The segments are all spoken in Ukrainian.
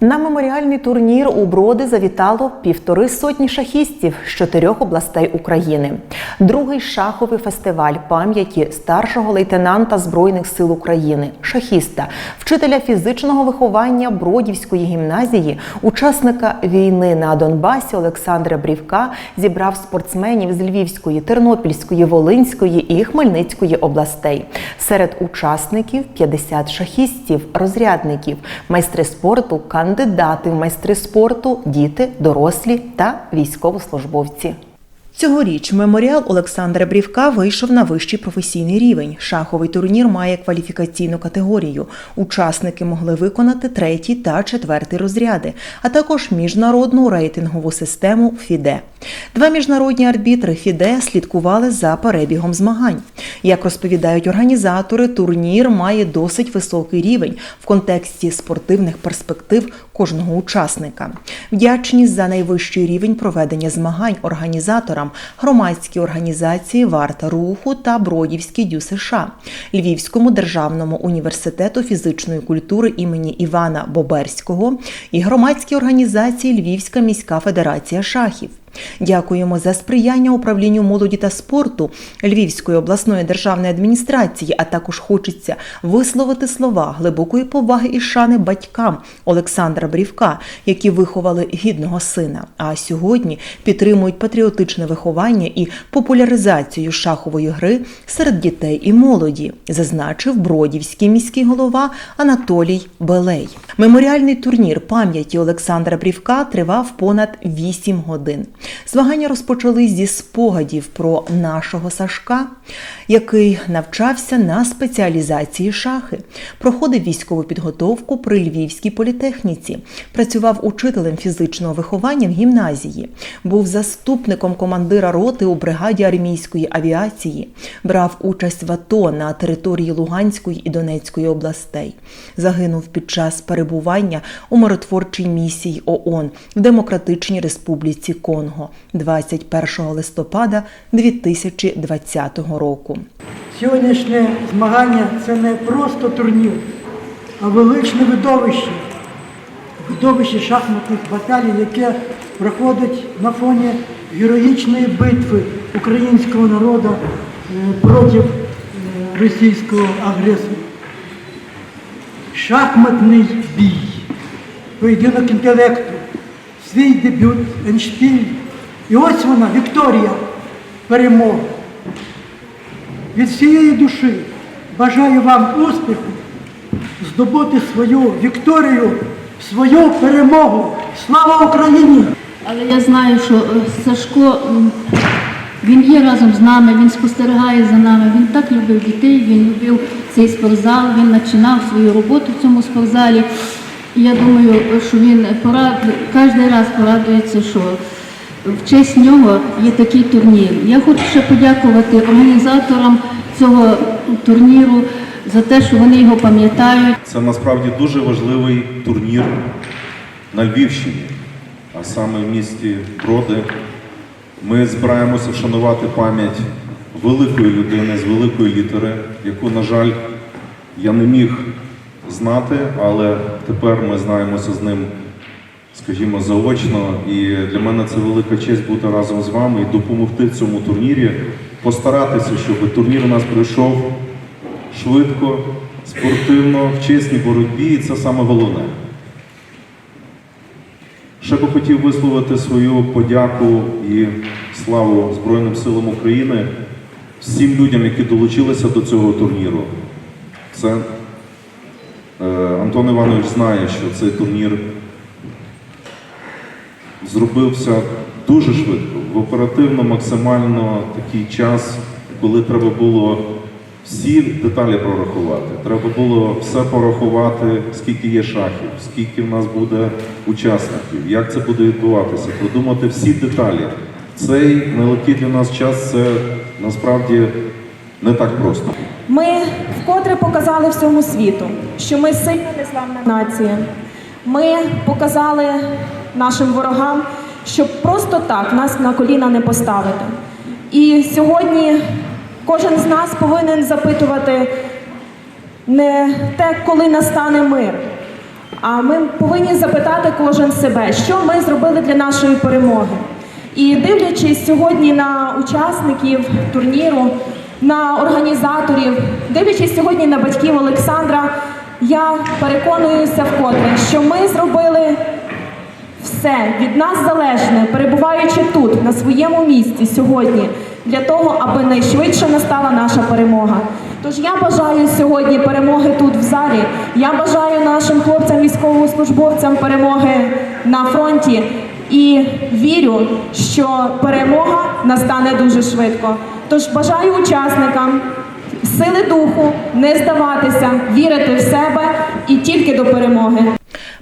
На меморіальний турнір у Броди завітало півтори сотні шахістів з чотирьох областей України. Другий шаховий фестиваль пам'яті старшого лейтенанта Збройних сил України, шахіста, вчителя фізичного виховання Бродівської гімназії, учасника війни на Донбасі Олександра Брівка зібрав спортсменів з Львівської, Тернопільської, Волинської і Хмельницької областей. Серед учасників 50 шахістів, розрядників, майстри спорту, кандидати в майстри спорту, діти, дорослі та військовослужбовці. Цьогоріч меморіал Олександра Брівка вийшов на вищий професійний рівень. Шаховий турнір має кваліфікаційну категорію. Учасники могли виконати третій та четвертий розряди, а також міжнародну рейтингову систему ФІДЕ. Два міжнародні арбітри ФІДЕ слідкували за перебігом змагань. Як розповідають організатори, турнір має досить високий рівень в контексті спортивних перспектив кожного учасника. Вдячність за найвищий рівень проведення змагань організаторам громадській організації Варта руху та Бродівський дю США, Львівському державному університету фізичної культури імені Івана Боберського і громадській організації Львівська міська федерація шахів. Дякуємо за сприяння управлінню молоді та спорту Львівської обласної державної адміністрації, а також хочеться висловити слова глибокої поваги і шани батькам Олександра Брівка, які виховали гідного сина. А сьогодні підтримують патріотичне виховання і популяризацію шахової гри серед дітей і молоді, зазначив Бродівський міський голова Анатолій Белей. Меморіальний турнір пам'яті Олександра Брівка тривав понад 8 годин. Змагання розпочали зі спогадів про нашого Сашка, який навчався на спеціалізації шахи, проходив військову підготовку при Львівській політехніці, працював учителем фізичного виховання в гімназії, був заступником командира роти у бригаді армійської авіації, брав участь в АТО на території Луганської і Донецької областей. Загинув під час перебування у миротворчій місії ООН в Демократичній Республіці Конго 21 листопада 2020 року. Сьогоднішнє змагання це не просто турнір, а величне видовище. Видовище шахматних баталій, яке проходить на фоні героїчної битви українського народу е, проти е, російського агресора. Шахматний бій, поєдинок інтелекту, свій дебют, еншпіль. І ось вона, Вікторія, перемога. Від всієї душі бажаю вам успіху, здобути свою вікторію, свою перемогу. Слава Україні! Але я знаю, що е, Сашко він є разом з нами, він спостерігає за нами. Він так любив дітей, він любив цей спортзал, він починав свою роботу в цьому спортзалі. Я думаю, що він порад... кожен раз порадується, що в честь нього є такий турнір. Я хочу ще подякувати організаторам цього турніру за те, що вони його пам'ятають. Це насправді дуже важливий турнір на Львівщині, а саме в місті Броди. Ми збираємося вшанувати пам'ять великої людини з великої літери, яку, на жаль, я не міг знати, але тепер ми знаємося з ним, скажімо, заочно. І для мене це велика честь бути разом з вами і допомогти в цьому турнірі, постаратися, щоб турнір у нас пройшов швидко, спортивно, в чесній боротьбі, і це саме головне. Ще би хотів висловити свою подяку і славу Збройним силам України всім людям, які долучилися до цього турніру. Це е, Антон Іванович знає, що цей турнір зробився дуже швидко, в оперативно, максимально такий час, коли треба було всі деталі прорахувати. Треба було все порахувати, скільки є шахів, скільки в нас буде учасників, як це буде відбуватися, продумати всі деталі. Цей нелегкий для нас час це насправді не так просто. Ми вкотре показали всьому світу, що ми сильна незламна нація. Ми показали нашим ворогам, що просто так нас на коліна не поставити. І сьогодні кожен з нас повинен запитувати не те, коли настане мир, А ми повинні запитати кожен себе, що ми зробили для нашої перемоги. І дивлячись сьогодні на учасників турніру, на організаторів, дивлячись сьогодні на батьків Олександра, я переконуюся вкотре, що ми зробили все від нас залежне, перебуваючи тут, на своєму місці сьогодні, для того, аби найшвидше настала наша перемога. Тож я бажаю сьогодні перемоги тут в залі. Я бажаю нашим хлопцям, військовослужбовцям перемоги на фронті. І вірю, що перемога настане дуже швидко. Тож бажаю учасникам сили духу, не здаватися, вірити в себе і тільки до перемоги.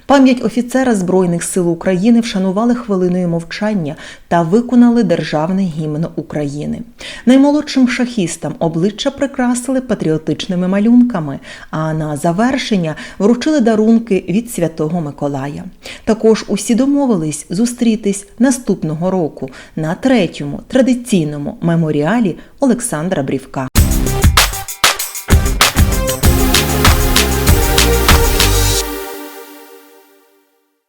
Пам'ять офіцера Збройних сил України вшанували хвилиною мовчання та виконали державний гімн України. Наймолодшим шахістам обличчя прикрасили патріотичними малюнками, а на завершення вручили дарунки від Святого Миколая. Також усі домовились зустрітись наступного року на третьому традиційному меморіалі Олександра Брівка.